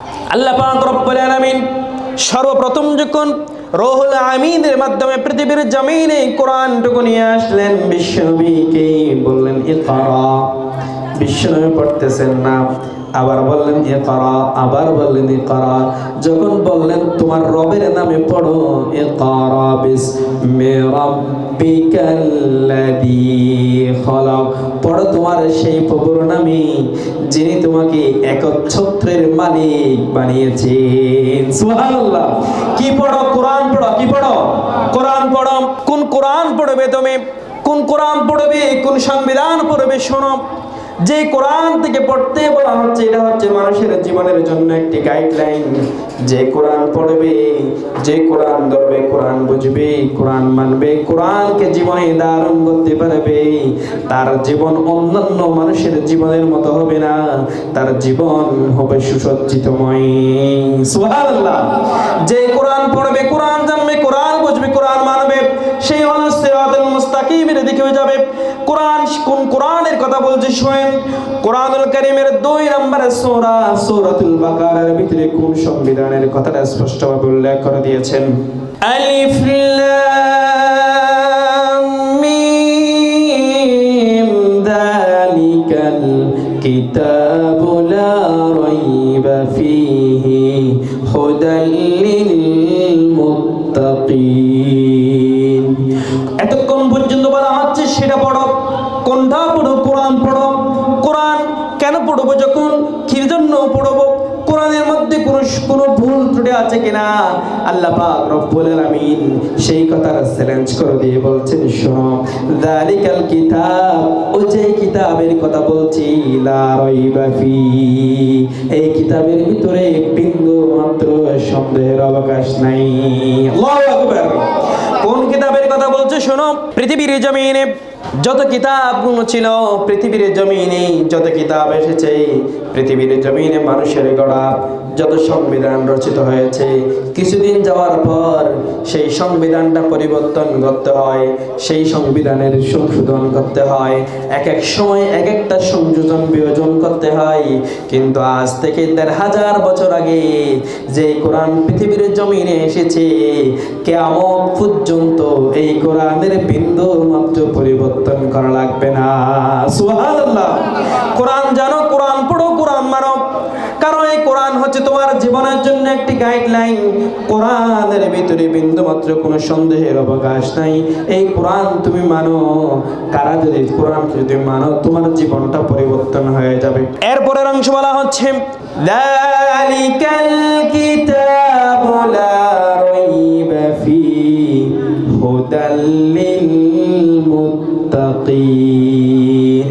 আল্লাহ রব্বুল সর্বপ্রথম যখন রোহুল আমিনের মাধ্যমে পৃথিবীর জমিনে নিয়ে আসলেন, বিশ্বনবীকে বললেন, ইকরা। বিশ্বনবী পড়তেছেন না, আবার বললেন, ইকরা। আবার বললেন, ইকরা। যখন বললেন, তোমার রবের নামে পড়ো, ইকরা বিসমি রাব্বিকাল্লাযী খলাক। পড়ো তোমার সেই প্রভুর নামে, যিনি তোমাকে একচ্ছত্রের মালিক বানিয়েছেন। সুবহানাল্লাহ। কি পড়ো? কোরআন পড়ো? কি পড়ো? কোরআন পড়ো। কোন কোরআন পড়বে তুমি? কোন কোরআন পড়বে? কোন সংবিধান পড়বে? শোনো। যে কোরআন থেকে পড়তে মানুষের জীবনের জন্য একটি গাইডলাইন যে কোরআন পড়বে, যে কোরআন ধরবে, কোরআন বুঝবে, কোরআন মানবে, কোরআনকে জীবনে ধারণ করতে পারবে। তার জীবন অন্যান্য মানুষের জীবনের মতো হবে না, তার জীবন হবে সুসজ্জিতময়। সুবহানাল্লাহ। যে কোরআন পড়বে কোরআন শোনেন কোরআনুল কারীমের দুই নম্বর সূরা, সূরাতুল বাকারার ভিতরে কোন সংবিধানের কথাটা স্পষ্টভাবে উল্লেখ করে দিয়েছেন। আলিফ লাম মিম দালিকাল কিতাবু রাইবা ফীহি। ভুল ত্রুটি আছে কিনা? আল্লাহ পাক রব্বুল আলামিন সেই কথার চ্যালেঞ্জ করে দিয়ে বলছেন, শোনো যালিকাল কিতাব ও যে কিতাবের কথা বলছি, লা রাইবা ফি। এই কিতাবের ভিতরে বিন্দু মাত্র সন্দেহের অবকাশ নাই। আল্লাহু আকবার। কোন কিতাবের কথা বলছে, শোনো? পৃথিবীর জমিনে যত কিতাবগুলো ছিল, পৃথিবীর জমিনে যত কিতাব এসেছে, পৃথিবীর জমিনে মানুষের গড়া যত সংবিধান রচিত হয়েছে, কিছুদিন যাওয়ার পর সেই সংবিধানটা পরিবর্তন করতে হয়, সেই সংবিধানের সংশোধন করতে হয়, এক এক সময় এক একটা সংযোজন বিয়োজন করতে হয়। কিন্তু আজ থেকে দেড় হাজার বছর আগে যে কোরআন পৃথিবীর জমিনে এসেছে কেমন পর্যন্ত এই কোরআনের বিন্দু মাত্র পরিবর্তন করা লাগবে না। সুবহানাল্লাহ। কোরআন জানো কোরআন পড়ো কোরআন মানো কারণ এই কোরআন হচ্ছে তোমার জীবনের জন্য একটি গাইডলাইন কোরআনের ভিতরে বিন্দু মাত্র কোনো সন্দেহের অবকাশ নাই। এই কোরআন তুমি মানো, কারা যদি কোরআনকে যদি মানো, তোমার জীবনটা পরিবর্তন হয়ে যাবে। এরপরের অংশ বলা হচ্ছে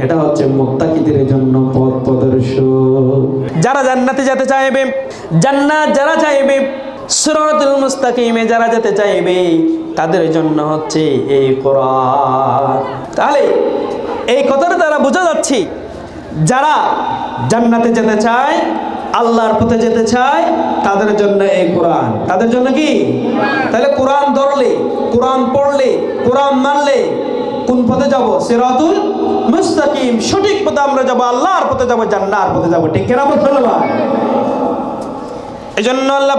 এটা হচ্ছে মুত্তাকিদের জন্য পথ প্রদর্শক। যারা জান্নাতে যেতে চাইবে, জান্নাত যারা চাইবে, সিরাতুল মুস্তাকিমে যারা যেতে চাইবে, তাদের জন্য হচ্ছে এই কোরআন। তাহলে এই কথাটা দ্বারা বোঝা যাচ্ছে, যারা জান্নাতে যেতে চায়, আল্লাহর পথে যেতে চায়, তাদের জন্য এই কোরআন। তাদের জন্য কি? তাহলে কোরআন ধরলে, কোরআন পড়লে, কোরআন মানলে কোন পথে যাব? সিরাতুল মুস্তাকিম সঠিক পথে আমরা যাব, আল্লাহর পথে যাব, জান্নার পথে যাব। ঠিক কেনা বলতে এই জন্য আল্লাহ